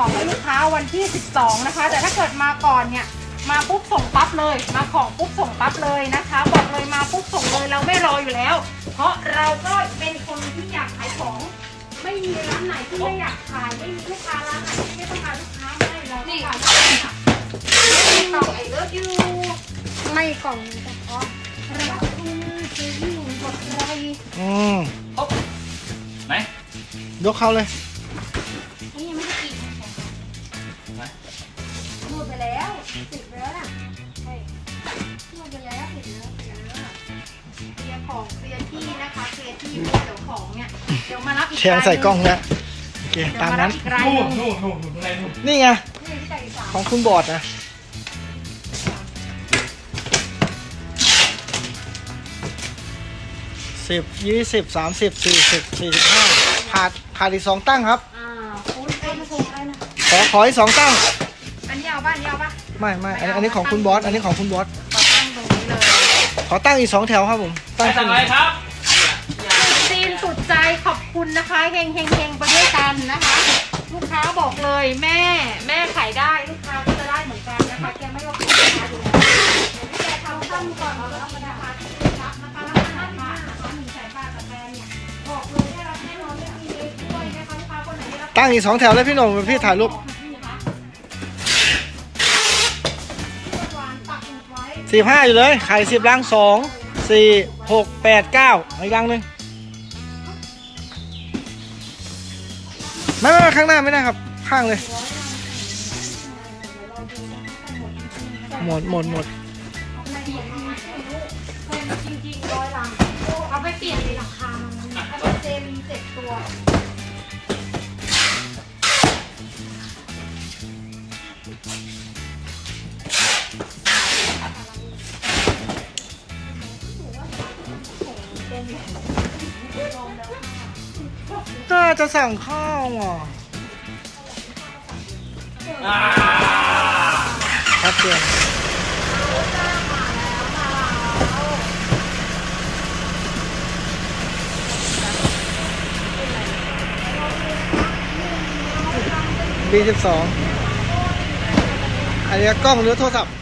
วันที่ 12 นะคะ แต่ถ้าเกิดมาก่อนเนี่ยมาปุ๊บส่งปั๊บเลย มาของปุ๊บส่งปั๊บเลยนะคะ บอกเลยมาปุ๊บส่งเลยเราไม่รออยู่แล้ว เพราะเราก็เป็นคนที่อยากขายของ ไม่มีร้านไหนที่ไม่อยากขายไม่มีลูกค้าร้านไหนที่ไม่ต้องการลูกค้าไม่เราต้องการลูกค้าค่ะไม่ต้องไอ้เลิฟยูไม่กล่องเฉพาะรักคุณจะยิ่งกว่าใครอืมไหนยกเข้าเลย ติดไปแล้วน่ะใช่พูดไปแล้วติดแล้วติดแล้วเคลียร์ของเคลียร์ที่นะคะเคลียร์ที่เดี๋ยวของเนี่ยเดี๋ยวมารับอีกแทงใส่กล้องแล้วโอเคเดี๋ยวตามมารันั้บนอีกรายหนู่นึนงนู่นนู่นนู่นข้างในนู่นนี่ไง นี่ที่ไก่สามของคุณบอดนะสิบยี่สิบสามสิบสี่สิบสี่สิบห้าขาดขาดอีกสองตั้งครับ อ่าคุณเอ็นถูกอะไรนะขอขออีกสองตั้ง อันนี้เอาป่ะอันนี้เอาป่ะ ไม่ไม่อันนี้อันนี้ของคุณบอสอันนี้ของคุณบอสขอตั้งตรงนี้เลยขอตั้งอีกสองแถวครับผมตั้งสั่งอะไรครับซีนสุดใจขอบคุณนะคะเฮงเฮงเฮงไปด้วยกันนะคะ ลูกค้าบอกเลยแม่แม่ขายได้ลูกค้าก็จะได้เหมือนกันนะคะแกไม่ว่าคุณลูกค้าอยู่แล้วเดี๋ยวพี่แกทำตั้งก่อนแล้วก็นะคะที่รับนะคะแล้วก็หันมานะคะหนึ่งแสนบาทกับแบรนด์เนี่ยบอกเลยได้รับแน่นอนไม่มีเลยด้วยนะคะลูกค้าคนไหนได้รับตั้งอีกสองแถวเลยพี่หนุ่มพี่ถ่ายรูป สี่ห้าอยู่เลยไข่สิบลังสองสี่หกแปดเก้าอีกลังหนึ่งไม่ไม่ข้างหน้าไม่ได้ครับ ข้างเลย หมดหมดหมดจริงๆร้อยลังเอาไปเปลี่ยนในหลังคามันเป็นเจมีเจ็ดตัว ก็จะสั่งข้าวอะครับเพื่อนบีสิบสองอันนี้กล้องหรือโทรศัพท์